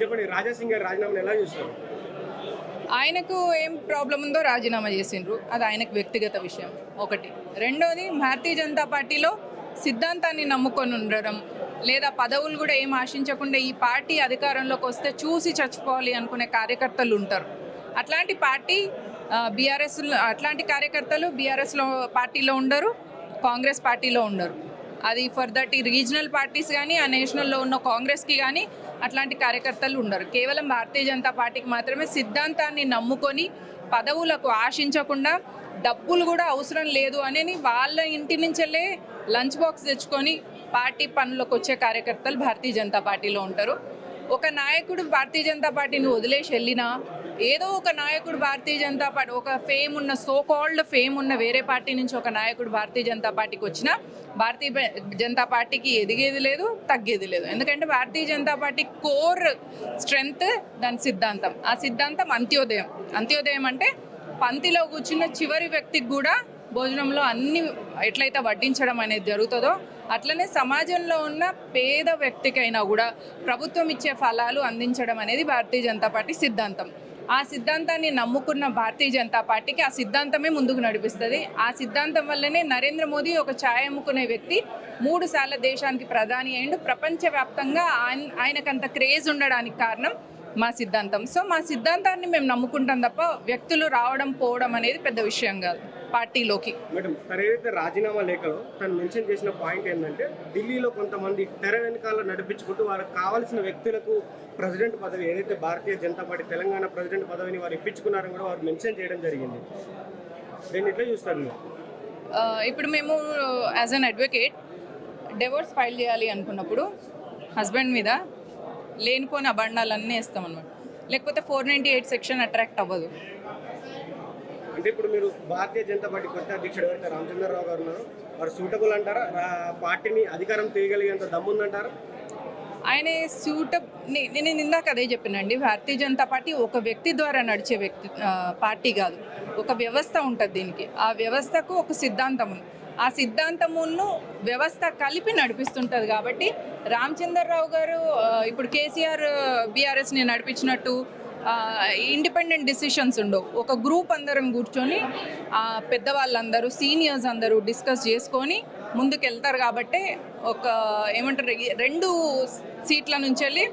చెప్పండి రాజాసింగ్ గారు రాజీనామాను ఎలా చూస్తారు? ఆయనకు ఏం ప్రాబ్లం ఉందో రాజీనామా చేసిండ్రు. అది ఆయనకు వ్యక్తిగత విషయం. ఒకటి. రెండోది భారతీయ జనతా పార్టీలో సిద్ధాంతాన్ని నమ్ముకొని ఉండడం లేదా పదవులు కూడా ఏం ఆశించకుండా ఈ పార్టీ అధికారంలోకి వస్తే చూసి చచ్చిపోవాలి అనుకునే కార్యకర్తలు ఉంటారు. అట్లాంటి పార్టీ బీఆర్ఎస్ అట్లాంటి కార్యకర్తలు బీఆర్ఎస్లో పార్టీలో ఉండరు కాంగ్రెస్ పార్టీలో ఉండరు. అది ఫర్ దట్ ఈ రీజనల్ పార్టీస్ కానీ ఆ నేషనల్లో ఉన్న కాంగ్రెస్కి కానీ అట్లాంటి కార్యకర్తలు ఉండరు. కేవలం భారతీయ జనతా పార్టీకి మాత్రమే సిద్ధాంతాన్ని నమ్ముకొని పదవులకు ఆశించకుండా డబ్బులు కూడా అవసరం లేదు అని వాళ్ళ ఇంటి నుంచెల్లే లంచ్ బాక్స్ తెచ్చుకొని పార్టీ పనులకు వచ్చే కార్యకర్తలు భారతీయ జనతా పార్టీలో ఉంటారు. ఒక నాయకుడు భారతీయ జనతా పార్టీని వదిలేసి వెళ్ళినా ఏదో ఒక నాయకుడు భారతీయ జనతా పార్టీ ఒక ఫేమ్ ఉన్న సో కాల్డ్ ఫేమ్ ఉన్న వేరే పార్టీ నుంచి ఒక నాయకుడు భారతీయ జనతా పార్టీకి వచ్చినా భారతీయ జనతా పార్టీకి ఎదిగేది లేదు తగ్గేది లేదు. ఎందుకంటే Bharatiya Janata Party core strength దాని సిద్ధాంతం. ఆ సిద్ధాంతం అంత్యోదయం. అంత్యోదయం అంటే పంక్తిలో కూర్చున్న చివరి వ్యక్తికి కూడా భోజనంలో అన్ని ఎట్లయితే వడ్డించడం అనేది జరుగుతుందో అట్లనే సమాజంలో ఉన్న పేద వ్యక్తికైనా కూడా ప్రభుత్వం ఇచ్చే ఫలాలు అందించడం అనేది భారతీయ జనతా పార్టీ సిద్ధాంతం. ఆ సిద్ధాంతాన్ని నమ్ముకున్న భారతీయ జనతా పార్టీకి ఆ సిద్ధాంతమే ముందుకు నడిపిస్తుంది. ఆ సిద్ధాంతం వల్లనే నరేంద్ర మోదీ ఒక ఛాయ్ అమ్ముకునే వ్యక్తి మూడు సార్ల దేశానికి ప్రధాని అయిండు. ప్రపంచవ్యాప్తంగా ఆయన ఆయనకంత క్రేజ్ ఉండడానికి కారణం మా సిద్ధాంతం. సో మా సిద్ధాంతాన్ని మేము నమ్ముకుంటాం తప్ప వ్యక్తులు రావడం పోవడం అనేది పెద్ద విషయం కాదు. పార్టీలోకి. మేడం తను ఏదైతే రాజీనామా లేఖలో తను మెన్షన్ చేసిన పాయింట్ ఏంటంటే ఢిల్లీలో కొంతమంది తెర వెనకాల నడిపించుకుంటూ వారికి కావాల్సిన వ్యక్తులకు ప్రెసిడెంట్ పదవి ఏదైతే భారతీయ జనతా పార్టీ తెలంగాణ ప్రెసిడెంట్ పదవిని వారు ఇప్పించుకున్నారని కూడా వారు మెన్షన్ చేయడం జరిగింది. దీన్ని ఎట్లా చూస్తారు ఇప్పుడు మేము as an advocate divorce file చేయాలి అనుకున్నప్పుడు హస్బెండ్ మీద లేనిపోని అబండాలన్నీ వేస్తాం అనమాట లేకపోతే four ninety eight section attract అవ్వదు. అంటే ఇప్పుడు మీరు భారతీయ జనతా పార్టీ కొత్త అధ్యక్షుడు ఎవరైతే రామచంద్రరావు గారు ఉన్నారు. వారు సూటబుల్ అంటారా? పార్టీని అధికారం తీయగలిగేంత దమ్ముందంటారా ఆయన సూట నేను ఇందాక అదే చెప్పినండి. భారతీయ జనతా పార్టీ ఒక వ్యక్తి ద్వారా నడిచే వ్యక్తి పార్టీ కాదు. ఒక వ్యవస్థ ఉంటుంది దీనికి. ఆ వ్యవస్థకు ఒక సిద్ధాంతం ఉంది ఆ సిద్ధాంతమును వ్యవస్థ కలిపి నడిపిస్తుంటుంది కాబట్టి రామచంద్రరావు గారు ఇప్పుడు కేసీఆర్ బీఆర్ఎస్ని నడిపించినట్టు ఇండిపెండెంట్ డిసిషన్స్ ఉండవు. ఒక గ్రూప్ అందరం కూర్చొని పెద్దవాళ్ళందరూ సీనియర్స్ అందరూ డిస్కస్ చేసుకొని ముందుకు వెళ్తారు కాబట్టి ఒక ఏమంటారు రెండు సీట్ల నుంచి వెళ్ళి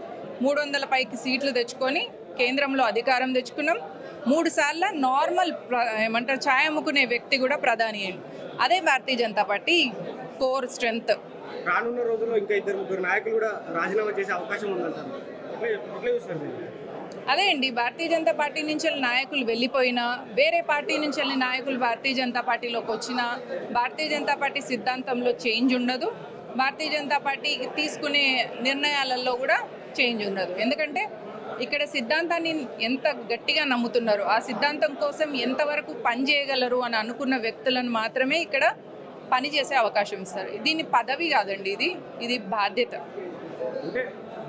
మూడు వందల పైకి సీట్లు తెచ్చుకొని కేంద్రంలో అధికారం తెచ్చుకున్నాం. మూడు సార్లు నార్మల్ ఏమంటారు ఛాయ్ అమ్ముకునే వ్యక్తి కూడా ప్రధాని అయ్యింది అదే Bharatiya Janata Party core strength రానున్న రోజుల్లో ఇంకా ఇద్దరు ముగ్గురు నాయకులు కూడా రాజీనామా చేసే అవకాశం ఉందంటారు. అదే అండి భారతీయ జనతా పార్టీ నుంచి నాయకులు వెళ్ళిపోయినా వేరే పార్టీ నుంచి వెళ్ళిన నాయకులు భారతీయ జనతా పార్టీలోకి వచ్చినా భారతీయ జనతా పార్టీ సిద్ధాంతంలో చేంజ్ ఉండదు. భారతీయ జనతా పార్టీ తీసుకునే నిర్ణయాలలో కూడా చేంజ్ ఉండదు. ఎందుకంటే ఇక్కడ సిద్ధాంతాన్ని ఎంత గట్టిగా నమ్ముతున్నారు ఆ సిద్ధాంతం కోసం ఎంతవరకు పని చేయగలరు అని అనుకున్న వ్యక్తులను మాత్రమే ఇక్కడ పని చేసే అవకాశం ఇస్తారు. దీన్ని పదవి కాదండి ఇది ఇది బాధ్యత.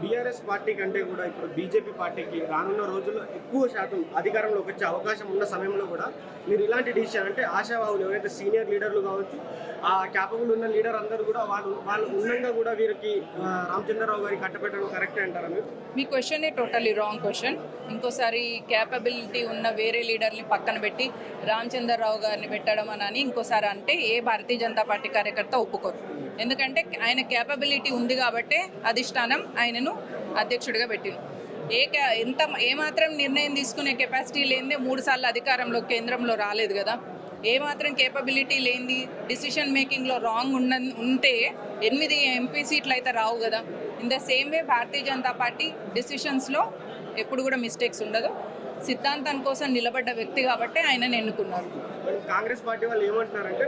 బీఆర్ఎస్ పార్టీ కంటే కూడా ఇప్పుడు బీజేపీ పార్టీకి రానున్న రోజుల్లో ఎక్కువ శాతం అధికారంలోకి వచ్చే అవకాశం ఉన్న సమయంలో కూడా మీరు ఇలాంటి డిసిషన్ అంటే ఆశావాహులు ఎవరైతే సీనియర్ లీడర్లు కావచ్చు ఆ క్యాపబుల్ ఉన్న లీడర్ అందరూ కూడా వాళ్ళు వాళ్ళు ఉన్నంగా కూడా వీరికి రామచంద్రరావు గారికి కట్టబెట్టడం కరెక్ట్ అంటారా మీరు? మీ క్వశ్చనే టోటలీ రాంగ్ క్వశ్చన్ ఇంకోసారి క్యాపబిలిటీ ఉన్న వేరే లీడర్ని పక్కన పెట్టి రామచంద్రరావు గారిని పెట్టడం అని ఇంకోసారి అంటే ఏ భారతీయ జనతా పార్టీ కార్యకర్త ఒప్పుకోరు. ఎందుకంటే ఆయన క్యాపబిలిటీ ఉంది కాబట్టే అధిష్టానం ఆయనను అధ్యక్షుడిగా పెట్టింది ఏ క్యా ఎంత ఏమాత్రం నిర్ణయం తీసుకునే కెపాసిటీ లేనిదే మూడు సార్లు అధికారంలో కేంద్రంలో రాలేదు కదా. ఏమాత్రం కేపబిలిటీ లేనిది డిసిషన్ మేకింగ్లో రాంగ్ ఉన్న ఉంటే ఎనిమిది ఎంపీ సీట్లు అయితే రావు కదా. In the same way Bharatiya Janata Party డిసిషన్స్లో ఎప్పుడు కూడా మిస్టేక్స్ ఉండదు. సిద్ధాంతం కోసం నిలబడ్డ వ్యక్తి కాబట్టి ఆయనను ఎన్నుకున్నారు. కాంగ్రెస్ పార్టీ వాళ్ళు ఏమంటున్నారంటే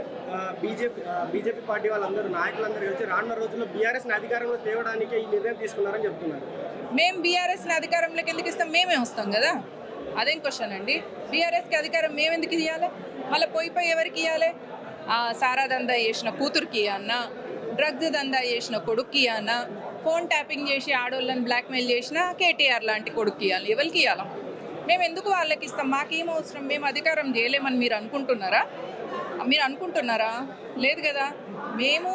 బీజేపీ బీజేపీ పార్టీ వాళ్ళందరూ నాయకులందరూ కలిసి రానున్న రోజుల్లో బీఆర్ఎస్ని అధికారంలో తేవడానికి ఈ నిర్ణయం తీసుకున్నారని చెప్తున్నారు. మేము బీఆర్ఎస్ని అధికారంలోకి ఎందుకు ఇస్తాం? మేమే వస్తాం కదా? అదేం క్వశ్చన్ అండి? బీఆర్ఎస్కి అధికారం మేము ఎందుకు ఇవ్వాలి మళ్ళీ పోయి పోయి ఎవరికి ఇవ్వాలి సారా దందా చేసిన కూతురికి అన్న డ్రగ్స్ దందా చేసిన కొడుక్కి అన్న ఫోన్ ట్యాపింగ్ చేసి ఆడోళ్ళని బ్లాక్మెయిల్ చేసిన కేటీఆర్ లాంటి కొడుక్కి ఇవ్వాలి ఎవరికి ఇవ్వాలి మేము ఎందుకు వాళ్ళకి ఇస్తాం? మాకేం అవసరం? మేము అధికారం చేయలేమని మీరు అనుకుంటున్నారా? మీరు అనుకుంటున్నారా? లేదు కదా. మేము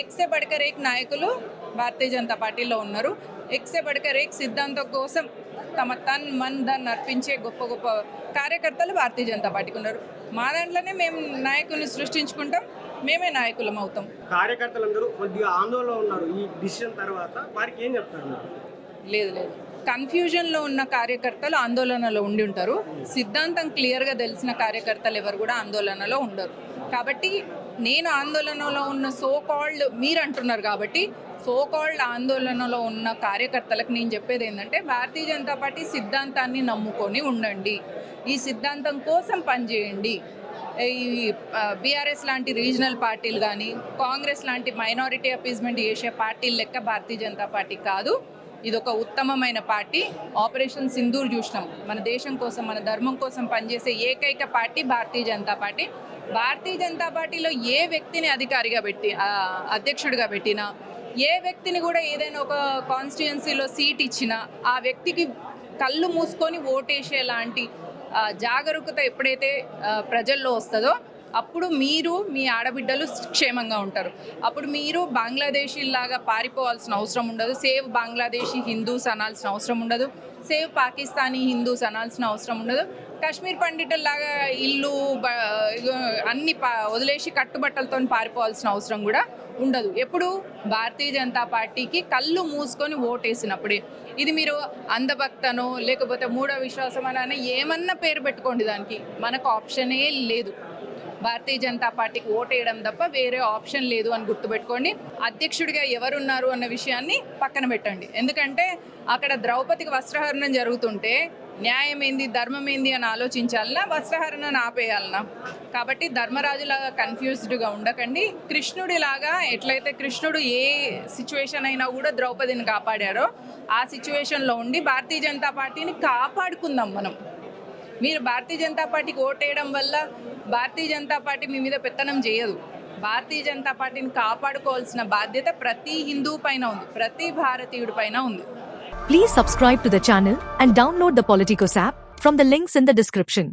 ఎక్సే బడకర్ ఏక్ నాయకులు భారతీయ జనతా పార్టీలో ఉన్నారు. ఎక్సే పడక రేక్ సిద్ధాంతం కోసం తమ తన్ మన్ దాన్ని అర్పించే గొప్ప గొప్ప కార్యకర్తలు భారతీయ జనతా పార్టీకి ఉన్నారు. మా దాంట్లోనే మేము నాయకుల్ని సృష్టించుకుంటాం. మేమే నాయకులం అవుతాం. కార్యకర్తలందరూ కొద్దిగా ఆందోళనలో ఉన్నారు ఈ డిసిషన్ తర్వాత. వారికి ఏం చెప్తారు లేదు లేదు. కన్ఫ్యూజన్లో ఉన్న కార్యకర్తలు ఆందోళనలో ఉండి ఉంటారు. సిద్ధాంతం క్లియర్గా తెలిసిన కార్యకర్తలు ఎవరు కూడా ఆందోళనలో ఉండరు. కాబట్టి నేను ఆందోళనలో ఉన్న సో కాల్డ్ మీరు అంటున్నారు కాబట్టి సో కాల్డ్ ఆందోళనలో ఉన్న కార్యకర్తలకు నేను చెప్పేది ఏంటంటే భారతీయ జనతా పార్టీ సిద్ధాంతాన్ని నమ్ముకొని ఉండండి. ఈ సిద్ధాంతం కోసం పనిచేయండి. ఈ బీఆర్ఎస్ లాంటి రీజనల్ పార్టీలు కానీ కాంగ్రెస్ లాంటి మైనారిటీ అపీజ్మెంట్ చేసే పార్టీలు లెక్క భారతీయ జనతా పార్టీ కాదు. ఇది ఒక ఉత్తమమైన పార్టీ. ఆపరేషన్ సింధూర్ చూసినాం. మన దేశం కోసం మన ధర్మం కోసం పనిచేసే ఏకైక పార్టీ భారతీయ జనతా పార్టీ. భారతీయ జనతా పార్టీలో ఏ వ్యక్తిని అధికారిగా పెట్టి అధ్యక్షుడిగా పెట్టినా ఏ వ్యక్తిని కూడా ఏదైనా ఒక కాన్స్టిట్యుయెన్సీలో సీట్ ఇచ్చినా ఆ వ్యక్తికి కళ్ళు మూసుకొని ఓటేసే లాంటి జాగరూకత ఎప్పుడైతే ప్రజల్లో వస్తుందో అప్పుడు మీరు మీ ఆడబిడ్డలు క్షేమంగా ఉంటారు. అప్పుడు మీరు బంగ్లాదేశీలాగా పారిపోవాల్సిన అవసరం ఉండదు. సేవ్ బంగ్లాదేశీ హిందూస్ అనాల్సిన అవసరం ఉండదు. సేవ్ పాకిస్తానీ హిందూస్ అనాల్సిన అవసరం ఉండదు. కాశ్మీర్ పండితుల్లాగా ఇల్లు అన్ని పా వదిలేసి కట్టుబట్టలతో పారిపోవాల్సిన అవసరం కూడా ఉండదు. ఎప్పుడు? భారతీయ జనతా పార్టీకి కళ్ళు మూసుకొని ఓటేసినప్పుడే. ఇది మీరు అంధభక్తనో లేకపోతే మూడో విశ్వాసం అని ఏమన్నా పేరు పెట్టుకోండి దానికి. మనకు ఆప్షనే లేదు. భారతీయ జనతా పార్టీకి ఓటేయడం తప్ప వేరే ఆప్షన్ లేదు అని గుర్తుపెట్టుకోండి. అధ్యక్షుడిగా ఎవరున్నారు అన్న విషయాన్ని పక్కన పెట్టండి. ఎందుకంటే అక్కడ ద్రౌపదికి వస్త్రహరణం జరుగుతుంటే న్యాయం ఏంది ధర్మం ఏంది అని ఆలోచించాలన్నా వస్త్రహరణను ఆపేయాలన్నా. కాబట్టి ధర్మరాజులాగా కన్ఫ్యూజ్డ్గా ఉండకండి. కృష్ణుడిలాగా ఎట్లయితే కృష్ణుడు ఏ సిచ్యువేషన్ అయినా కూడా ద్రౌపదిని కాపాడారో ఆ సిచ్యువేషన్లో ఉండి భారతీయ జనతా పార్టీని కాపాడుకుందాం మనం. మీరు భారతీయ జనతా పార్టీకి ఓటేయడం వల్ల భారతీయ జనతా పార్టీ మీ మీద పెత్తనం చేయదు. భారతీయ జనతా పార్టీని కాపాడుకోవాల్సిన బాధ్యత ప్రతి హిందూ పైన ఉంది. ప్రతి భారతీయుడి పైన ఉంది. Please subscribe to the channel and download the Politicos app from the links in the description